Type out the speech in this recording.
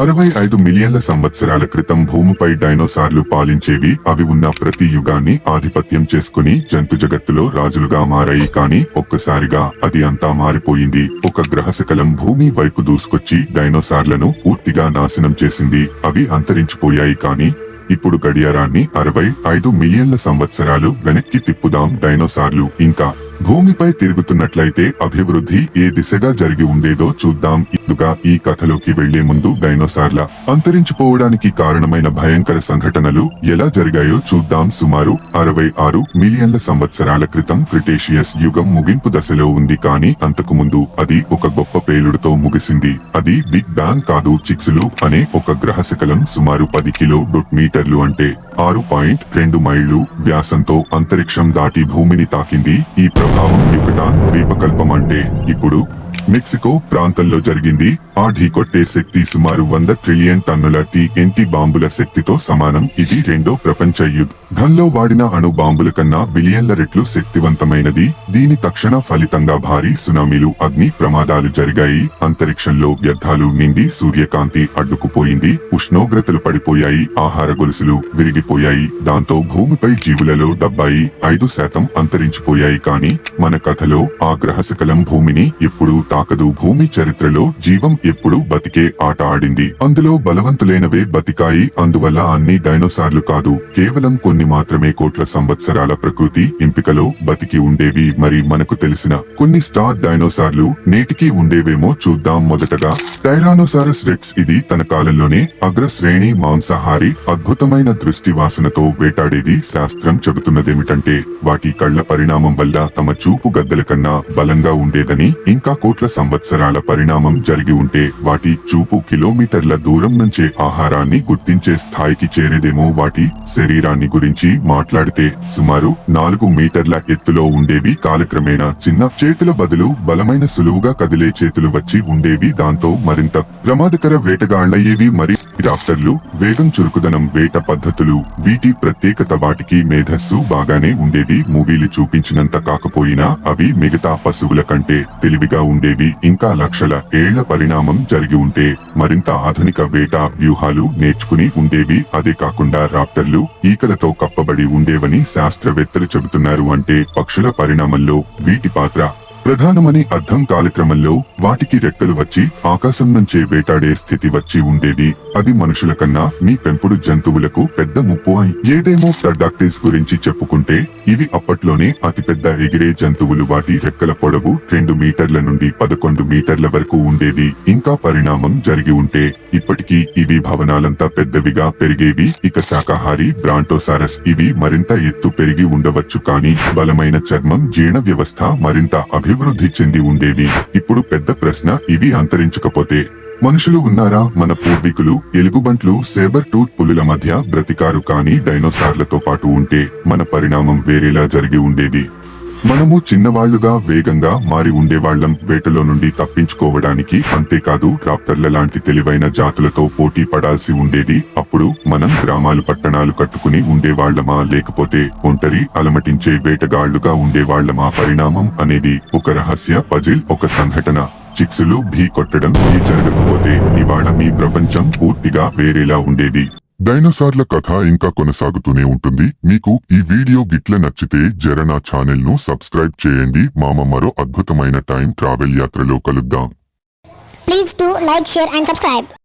అరవై ఐదు మిలియన్ల సంవత్సరాల క్రితం భూమిపై డైనోసార్లు పాలించేవి అవి ఉన్న ప్రతి యుగాన్ని ఆధిపత్యం చేసుకుని జంతు జగత్తులో రాజులుగా మారాయి కానీ ఒక్కసారిగా అది అంతా మారిపోయింది. ఒక గ్రహశకలం భూమి వైపు దూసుకొచ్చి డైనోసార్లను పూర్తిగా నాశనం చేసింది. అవి అంతరించిపోయాయి కానీ ఇప్పుడు గడియారాన్ని అరవై ఐదు మిలియన్ల సంవత్సరాలు వెనక్కి తిప్పుదాం డైనోసార్లు. ఇంకా భూమిపై తిరుగుతున్నట్లయితే అభివృద్ధి ఏ దిశగా జరిగి ఉండేదో చూద్దాం. ఇదుగా ఈ కథలోకి వెళ్ళే ముందు డైనోసార్ల అంతరించిపోవడానికి కారణమైన భయంకర సంఘటనలు ఎలా జరిగాయో చూద్దాం. సుమారు అరవై ఆరు మిలియన్ల సంవత్సరాల క్రితం క్రిటేషియస్ యుగం ముగింపు దశలో ఉంది కానీ అంతకు ముందు అది ఒక గొప్ప పేలుడుతో ముగిసింది. అది బిగ్ బ్యాంగ్ కాదు చిక్సులు అనే ఒక గ్రహశకలం సుమారు పది కిలో డొట్ మీటర్లు అంటే ఆరు పాయింట్ రెండు మైళ్ళు వ్యాసంతో అంతరిక్షం దాటి భూమిని తాకింది. ఈ ప్రభావం యొక్క ద్వీపకల్పం అంటే ఇప్పుడు మెక్సికో ప్రాంతంలో జరిగింది. ఆ ఢీకొట్టే శక్తి సుమారు వంద ట్రిలియన్ టన్నుల టీఎన్టీ బాంబుల శక్తితో సమానం. ఇది రెండో ప్రపంచ యుద్ధంలో వాడిన అణు బాంబుల కన్నా బిలియన్ల రెట్లు శక్తివంతమైనది. దీని తక్షణ ఫలితంగా భారీ సునామీలు అగ్ని ప్రమాదాలు జరిగాయి. అంతరిక్షంలో వ్యర్థాలు నిండి సూర్యకాంతి అడ్డుకుపోయింది. ఉష్ణోగ్రతలు పడిపోయాయి. ఆహార గొలుసులు విరిగిపోయాయి. దాంతో భూమిపై జీవులలో డెబ్బై ఐదు శాతం అంతరించిపోయాయి. కానీ మన కథలో ఆ గ్రహశకలం భూమిని ఎప్పుడూ తాకదు భూమి చరిత్రలో జీవం ఎప్పుడు బతికే ఆట ఆడింది. అందులో బలవంతులైనవే బతికాయి అందువల్ల అన్ని డైనోసార్లు కాదు. కేవలం కొన్ని మాత్రమే కోట్ల సంవత్సరాల ప్రకృతి ఎంపికలో బతికి ఉండేవి. మరి మనకు తెలిసిన కొన్ని స్టార్ డైనోసార్లు నేటికి ఉండేవేమో చూద్దాం మొదటగా. టైరానోసారస్ రెక్స్ ఇది తన కాలంలోనే అగ్రశ్రేణి మాంసాహారి అద్భుతమైన దృష్టి వాసనతో వేటాడేది శాస్త్రం చెబుతున్నదేమిటంటే వాటి కళ్ళ పరిణామం వల్ల తమ చూపు గద్దల కన్నా బలంగా ఉండేదని ఇంకా కోట్ల సంవత్సరాల పరిణామం జరిగి ఉంటే వాటి చూపు కిలోమీటర్ల దూరం నుంచే ఆహారాన్ని గుర్తించే స్థాయికి చేరేదేమో వాటి శరీరాన్ని గురించి మాట్లాడితే సుమారు నాలుగు మీటర్ల ఎత్తులో ఉండేవి కాలక్రమేణా చిన్న చేతుల బదులు బలమైన సులువుగా కదిలే చేతులు వచ్చి ఉండేవి. దాంతో మరింత ప్రమాదకర వేటగాళ్ళయ్యేవి మరి డాక్టర్లు వేగం చురుకుదనం వేట పద్ధతులు వీటి ప్రత్యేకత వాటికి మేధస్సు బాగానే ఉండేది. మూవీలు చూపించినంత కాకపోయినా అవి మిగతా పశువుల కంటే తెలివిగా ఉండేవి ఇంకా లక్షల ఏళ్ళ పరిణామం జరిగి ఉంటే మరింత ఆధునిక వేట వ్యూహాలు నేర్చుకుని ఉండేవి. అదే కాకుండా రాప్టర్లు ఈకలతో కప్పబడి ఉండేవని శాస్త్రవేత్తలు చెబుతున్నారు అంటే పక్షుల పరిణామంలో వీటి పాత్ర ప్రధానమని అర్థం కాలక్రమంలో వాటికి రెక్కలు వచ్చి ఆకాశం నుంచే వేటాడే స్థితి వచ్చి ఉండేది. అది మనుషుల కన్నా మీ పెంపుడు జంతువులకు పెద్ద ముప్పు అయి ఏదేమో ప్రడాక్టిస్ గురించి చెప్పుకుంటే ఇవి అప్పట్లోనే అతిపెద్ద ఎగిరే జంతువులు. వాటి రెక్కల పొడవు రెండు మీటర్ల నుండి పదకొండు మీటర్ల వరకు ఉండేది. ఇంకా పరిణామం జరిగి ఉంటే ఇప్పటికీ ఇవి భవనాలంతా పెద్దవిగా పెరిగేవి. ఇక శాకాహారి బ్రాంటోసారస్ ఇవి మరింత ఎత్తు పెరిగి ఉండవచ్చు. కానీ బలమైన చర్మం జీర్ణ వ్యవస్థ మరింత అభివృద్ధి అభివృద్ధి చెంది ఉండేది. ఇప్పుడు పెద్ద ప్రశ్న ఇవి అంతరించకపోతే. మనుషులు ఉన్నారా? మన పూర్వీకులు ఎలుగుబంట్లు సేబర్ టూత్ పులుల మధ్య బ్రతికారు కానీ డైనోసార్లతో పాటు ఉంటే మన పరిణామం వేరేలా జరిగి ఉండేది. మనము చిన్నవాళ్ళుగా వేగంగా మారి ఉండేవాళ్ళం వేటలో నుండి తప్పించుకోవడానికి అంతేకాదు రాప్టర్ల లాంటి తెలివైన జాతులతో పోటీ పడాల్సి ఉండేది. అప్పుడు మనం గ్రామాలు పట్టణాలు కట్టుకుని ఉండేవాళ్ళమా లేకపోతే ఒంటరి అలమటించే వేటగాళ్ళుగా ఉండేవాళ్ళమా పరిణామం అనేది ఒక రహస్య పజిల్ ఒక సంఘటన. చిక్సులు భీ కొట్టడం ఈ జరగకపోతే ఇవాళ మీ ప్రపంచం పూర్తిగా వేరేలా ఉండేది. డైనోసార్ల కథ ఇంకా కొనసాగుతూనే ఉంటుంది. మీకు ఈ వీడియో గిట్ల నచ్చితే జర నా ఛానల్ను సబ్స్క్రైబ్ చేయండి. మామ మరో అద్భుతమైన టైం ట్రావెల్ యాత్రలో కలుద్దాం. Please do like, share and.